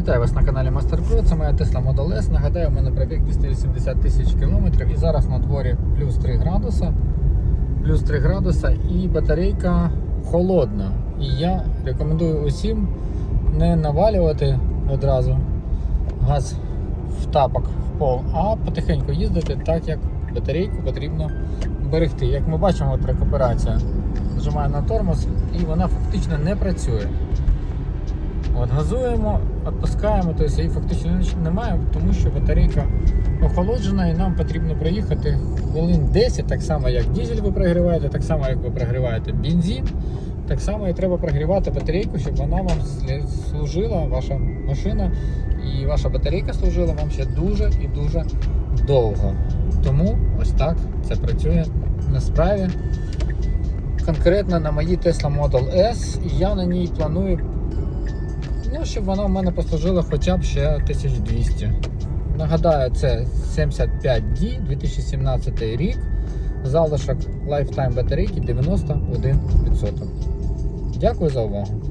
Вітаю вас на каналі Pro, це моя Tesla Model S. Нагадаю, у мене пробіг 280 тисяч кілометрів і зараз на дворі плюс 3 градуса. Плюс 3 градуса і батарейка холодна. І я рекомендую усім не навалювати одразу газ в тапок в пол, а потихеньку їздити так, як батарейку потрібно берегти. Як ми бачимо, от рекуперація. Нажимаю на тормоз і вона фактично не працює. От газуємо, відпускаємо, тобто її фактично немає, тому що батарейка охолоджена і нам потрібно проїхати хвилин 10, так само як дизель ви прогріваєте, так само як ви прогріваєте бензин, так само і треба прогрівати батарейку, щоб вона вам служила, ваша машина і ваша батарейка служила вам ще дуже і дуже довго. Тому ось так це працює на справі. Конкретно на моїй Tesla Model S, і я на ній планую Ну, щоб вона в мене послужила хоча б ще 1200. Нагадаю, це 75D 2017 рік. Залишок Lifetime батарейки 91%. Дякую за увагу.